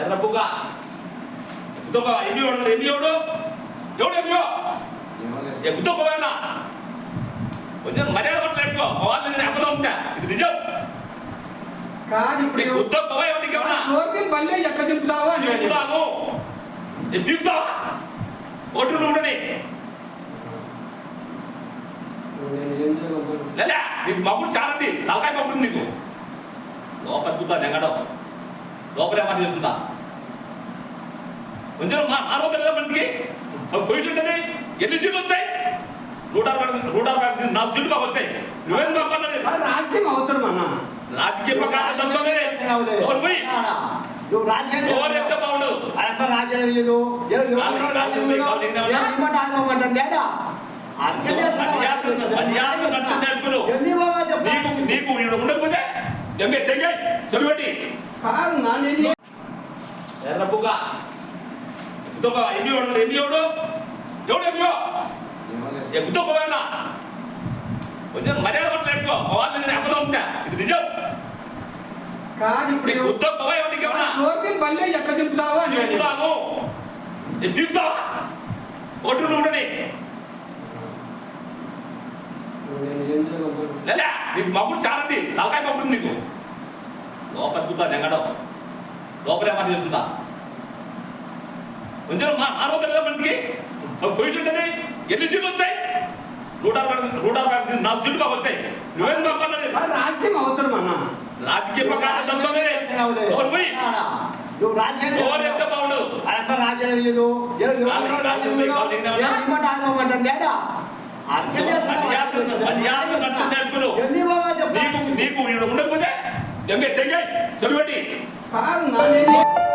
ఎర్ర బుగ్గ. గుద్దొక్క ఎంబీ వాడు ఎంబీ ఎవడు ఎవడు ఎంబీ ఏ గుద్దొక్క వాడినా కొంచెం మర్యాద పట్ల నేర్చుకో. వాళ్ళు నేను అబద్ధం ఉంటా ఇది నిజం. కాదు ఇప్పుడు గుద్దొక్క ఎవరికి స్కోర్పి బల్లే ఎట్లా దింపుతావు అని ఏ పీకుతావా ఒడ్డు ఉండని? లేదా నీకు మగుడు చాలంది. తలకాయ మగుడు నీకు. లోపల కూతా తెగడం లోపల ఏమని చేస్తుందా కొంచెం మా మానవత లేదా మనిషికి పొజిషన్ ఉంటుంది ఎన్ని సీట్లు వస్తాయి నూట అరవై నూట అరవై నాలుగు సీట్లు మాకు వస్తాయి నువ్వేం ఆ రాజకీయం అవసరం అన్న రాజకీయ ప్రకారం పోయి నువ్వు ఎంత బాగుండదు రాజ్యం లేదు నీకు ఉండకపోతే చెలువెట్టి కాదు నా నేను ఏ- ఎర్ర బుగ్గ. గుద్దొక్క ఎంబీ వాడు ఎంబీ ఎవడు ఎవడు ఎంబీ ఏ గుద్దొక్క వాడినా? కొంచెం మర్యాద పట్ల నేర్చుకో వాళ్ళు నేను అబద్ధం ఉంటా ఇది నిజం. కాదు ఇప్పుడు గుద్దొక్క పోయి ఎవరికి ఏమన్నా స్కోర్పి బల్లే ఎట్లా. పీకుతాము ఏ పీకుతావా ఒడ్డు ఉండని? లేదా నీకు మగుడు చాలంది తలకాయ మగుడు నీకు. లోపల కూతా తెగడం లోపల ఏమని చేస్తుందా? కొంచెం మా మానవత లేదా మనిషికి? పొజిషన్ ఉంటుంది ఎన్ని సీట్లు వస్తాయి? నూట అరవై నూట అరవై నాలుగు సీట్లు మాకు వస్తాయి. నువ్వేం ఆ రాజకీయం అవసరం అన్న. రాజకీయ ప్రకారం నువ్వు రాజ్యం లేదు. నీకు నీకు ఉండకపోతే ఎంగే తెగే చెలువెట్టి కాదు నా నేను ఏ-